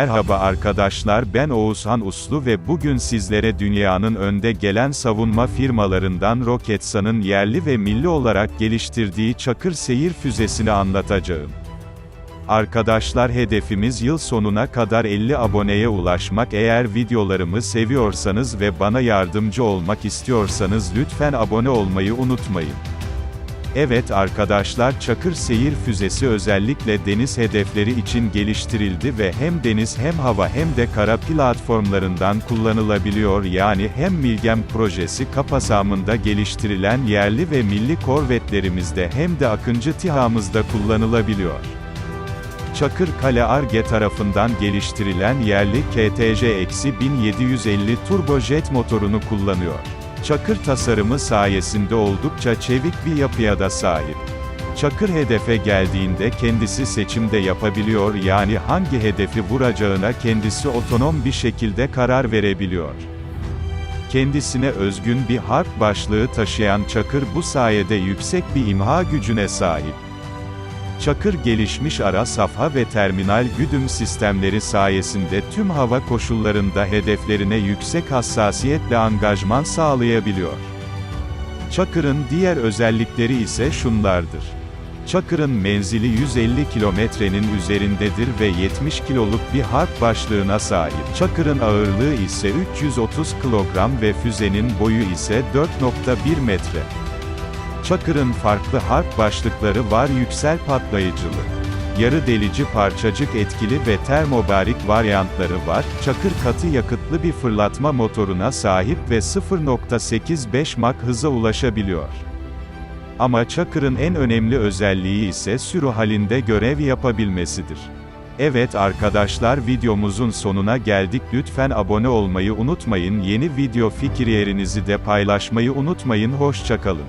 Merhaba arkadaşlar ben Oğuzhan Uslu ve bugün sizlere dünyanın önde gelen savunma firmalarından Roketsan'ın yerli ve milli olarak geliştirdiği Çakır seyir füzesini anlatacağım. Arkadaşlar hedefimiz yıl sonuna kadar 50 aboneye ulaşmak eğer videolarımı seviyorsanız ve bana yardımcı olmak istiyorsanız lütfen abone olmayı unutmayın. Evet arkadaşlar Çakır seyir füzesi özellikle deniz hedefleri için geliştirildi ve hem deniz hem hava hem de kara platformlarından kullanılabiliyor yani hem Milgem projesi kapsamında geliştirilen yerli ve milli korvetlerimizde hem de Akıncı TİHA'mızda kullanılabiliyor. Çakır Kale Arge tarafından geliştirilen yerli KTC-1750 turbojet motorunu kullanıyor. Çakır tasarımı sayesinde oldukça çevik bir yapıya da sahip. Çakır hedefe geldiğinde kendisi seçimde yapabiliyor yani hangi hedefi vuracağına kendisi otonom bir şekilde karar verebiliyor. Kendisine özgün bir harp başlığı taşıyan Çakır bu sayede yüksek bir imha gücüne sahip. Çakır gelişmiş ara safha ve terminal güdüm sistemleri sayesinde tüm hava koşullarında hedeflerine yüksek hassasiyetle angajman sağlayabiliyor. Çakır'ın diğer özellikleri ise şunlardır. Çakır'ın menzili 150 kilometrenin üzerindedir ve 70 kiloluk bir harp başlığına sahip. Çakır'ın ağırlığı ise 330 kilogram ve füzenin boyu ise 4.1 metre. Çakır'ın farklı harp başlıkları var yüksel patlayıcılı. Yarı delici parçacık etkili ve termobarik varyantları var. Çakır katı yakıtlı bir fırlatma motoruna sahip ve 0.85 Mach hıza ulaşabiliyor. Ama Çakır'ın en önemli özelliği ise sürü halinde görev yapabilmesidir. Evet arkadaşlar videomuzun sonuna geldik lütfen abone olmayı unutmayın yeni video fikirlerinizi de paylaşmayı unutmayın hoşçakalın.